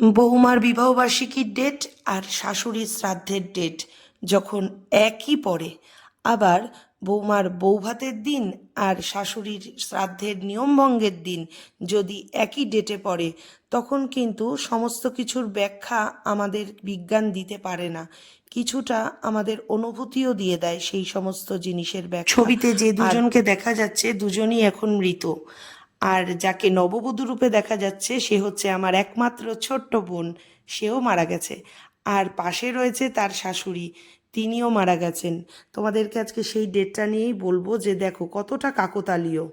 বৌমার বিবাহবার্ষিকীর ডেট আর শাশুড়ির শ্রাদ্ধের ডেট যখন একই পড়ে আবার বৌমার বৌভাতের দিন আর শাশুড়ির শ্রাদ্ধের নিয়মভঙ্গের দিন যদি একই ডেটে পড়ে তখন কিন্তু সমস্ত কিছুর ব্যাখ্যা আমাদের বিজ্ঞান দিতে পারে না। কিছুটা আমাদের অনুভূতিও দিয়ে দেয় সেই সমস্ত জিনিসের ব্যাখ্যা। ছবিতে যে দুজনকে দেখা যাচ্ছে দুজনই এখন মৃত। আর যাকে নববধূ রূপে দেখা যাচ্ছে, সে হচ্ছে আমার একমাত্র ছোট্ট বোন। সেও মারা গেছে। আর পাশে রয়েছে তার শাশুড়ি। তিনিও মারা গেছেন। তোমাদেরকে আজকে সেই ডেটটা নিয়েই বলব যে, দেখো কতটা কাকতালীয়।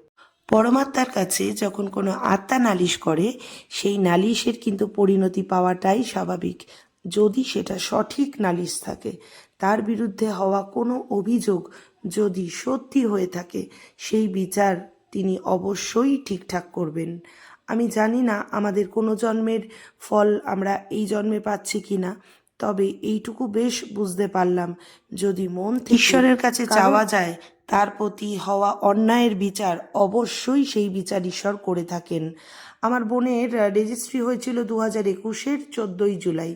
পরমাত্মার কাছে যখন কোনো আত্মা নালিশ করে, সেই নালিশের কিন্তু পরিণতি পাওয়াটাই স্বাভাবিক। যদি সেটা সঠিক নালিশ থাকে, তার বিরুদ্ধে হওয়া কোনো অভিযোগ যদি সত্যি হয়ে থাকে, সেই বিচার তিনি অবশ্যই ঠিকঠাক করবেন। আমি জানি না আমাদের কোনো জন্মের ফল আমরা এই জন্মে পাচ্ছি কি না তবে এইটুকু বেশ বুঝতে পারলাম। যদি মন ঈশ্বরের কাছে চাওয়া যায় তার প্রতি হওয়া অন্যায়ের বিচার অবশ্যই সেই বিচার ঈশ্বর করে থাকেন। আমার বোনের রেজিস্ট্রি হয়েছিল দু হাজার একুশের চোদ্দোই জুলাই।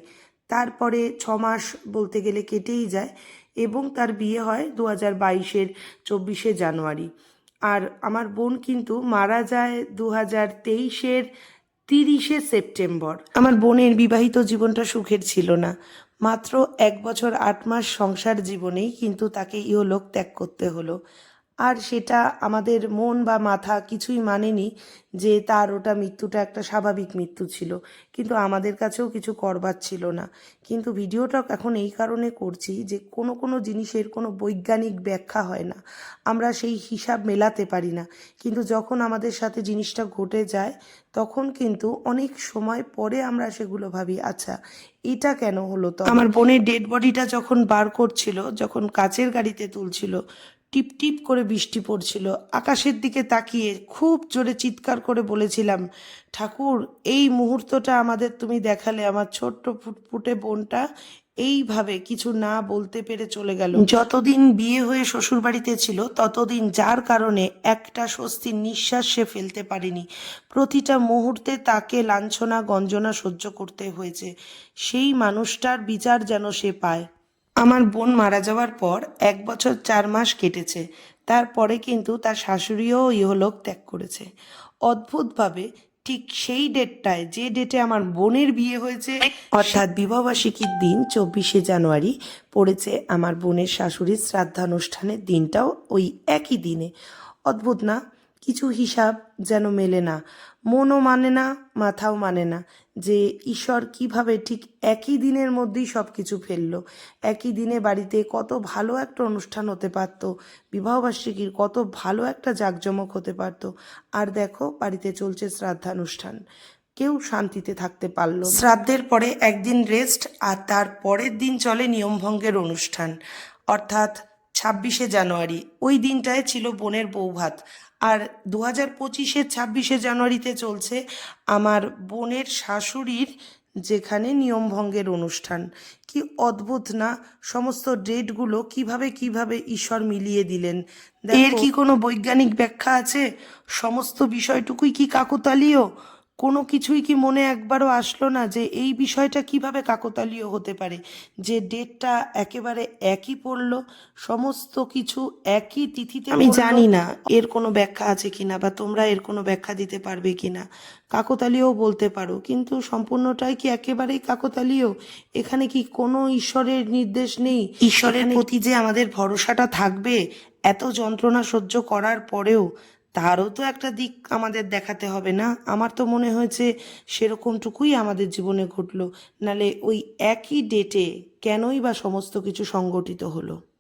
তারপরে ছ মাস বলতে গেলে কেটেই যায় এবং তার বিয়ে হয় দু হাজার বাইশের চব্বিশে জানুয়ারি। আর আমার বোন কিন্তু মারা যায় দু হাজার তেইশের তিরিশে সেপ্টেম্বর। আমার বোনের বিবাহিত জীবনটা সুখের ছিল না। মাত্র এক বছর আট মাস সংসার জীবনেই কিন্তু তাকে ইহলোক ত্যাগ করতে হলো। আর সেটা আমাদের মন বা মাথা কিছুই মানেনি যে তার ওটা মৃত্যুটা একটা স্বাভাবিক মৃত্যু ছিল। কিন্তু আমাদের কাছেও কিছু করবার ছিল না। কিন্তু ভিডিওটা এখন এই কারণে করছি যে কোনো কোনো জিনিসের কোনো বৈজ্ঞানিক ব্যাখ্যা হয় না। আমরা সেই হিসাব মেলাতে পারি না। কিন্তু যখন আমাদের সাথে জিনিসটা ঘটে যায়, তখন কিন্তু অনেক সময় পরে আমরা সেগুলো ভাবি আচ্ছা এটা কেন হলো তো আমার বোনের ডেড বডিটা যখন বার করছিল, যখন কাচের গাড়িতে তুলছিল টিপ টিপ করে বৃষ্টি পড়ছিল। আকাশের দিকে তাকিয়ে খুব জোরে চিৎকার করে বলেছিলাম, ঠাকুর, এই মুহূর্তটা আমাদের তুমি দেখালে, আমার ছোট্ট ফুটফুটে বোনটা এইভাবে কিছু না বলতে পেরে চলে গেল। যতদিন বিয়ে হয়ে শ্বশুরবাড়িতে ছিল, ততদিন যার কারণে একটা স্বস্তির নিঃশ্বাস সে ফেলতে পারেনি। প্রতিটা মুহূর্তে তাকে লাঞ্ছনা, গঞ্জনা সহ্য করতে হয়েছে। সেই মানুষটার বিচার যেন সে পায়। আমার বোন মারা যাওয়ার পর এক বছর চার মাস কেটেছে। তারপরে কিন্তু তার শাশুড়িও ইহলোক ত্যাগ করেছে। অদ্ভুতভাবে ঠিক সেই ডেটটায় যে ডেটে আমার বোনের বিয়ে হয়েছে, অর্থাৎ বিবাহবার্ষিকীর দিন চব্বিশে জানুয়ারি পড়েছে আমার বোনের শাশুড়ির শ্রাদ্ধানুষ্ঠানের দিনটাও ওই একই দিনে। অদ্ভুত না? কিছু হিসাব যেন মেলে না। মনও মানে না, মাথাও মানে না যে ঈশ্বর কীভাবে ঠিক একই দিনের মধ্যেই সব কিছু ফেলল। একই দিনে বাড়িতে কত ভালো একটা অনুষ্ঠান হতে পারতো, বিবাহবার্ষিকীর কত ভালো একটা জাঁকজমক হতে পারতো। আর দেখো, বাড়িতে চলছে শ্রাদ্ধানুষ্ঠান। কেউ শান্তিতে থাকতে পারল শ্রাদ্ধের পরে একদিন রেস্ট আর তার পরের দিন চলে নিয়মভঙ্গের অনুষ্ঠান। অর্থাৎ ছাব্বিশে জানুয়ারি। ওই দিনটায় ছিল বোনের বৌভাত। আর দু হাজার পঁচিশের ছাব্বিশে জানুয়ারিতে চলছে আমার বোনের শাশুড়ির যেখানে নিয়মভঙ্গের অনুষ্ঠান। কি অদ্ভুত না? সমস্ত ডেটগুলো কীভাবে কীভাবে ঈশ্বর মিলিয়ে দিলেন? এর কি কোনো বৈজ্ঞানিক ব্যাখ্যা আছে? সমস্ত বিষয়টুকুই কি কাকতালীয়? কোনো কিছুই কি মনে একবারও আসলো না যে এই বিষয়টা কীভাবে কাকতালীয় হতে পারে? যে ডেটটা একেবারে একই পড়ল সমস্ত কিছু একই তিথিতে আমি জানি না এর কোনো ব্যাখ্যা আছে কিনা বা তোমরা এর কোনো ব্যাখ্যা দিতে পারবে কিনা। কাকতালীয় বলতে পারো কিন্তু সম্পূর্ণটাই কি একেবারেই কাকতালীয়? এখানে কি কোনো ঈশ্বরের নির্দেশ নেই? ঈশ্বরের প্রতি যে আমাদের ভরসাটা থাকবে এত যন্ত্রণা সহ্য করার পরেও তারও তো একটা দিক আমাদের দেখাতে হবে না। আমার তো মনে হয়েছে সেরকমটুকুই আমাদের জীবনে ঘটলো। নালে ওই একই ডেটে কেনই বা সমস্ত কিছু সংগঠিত হলো?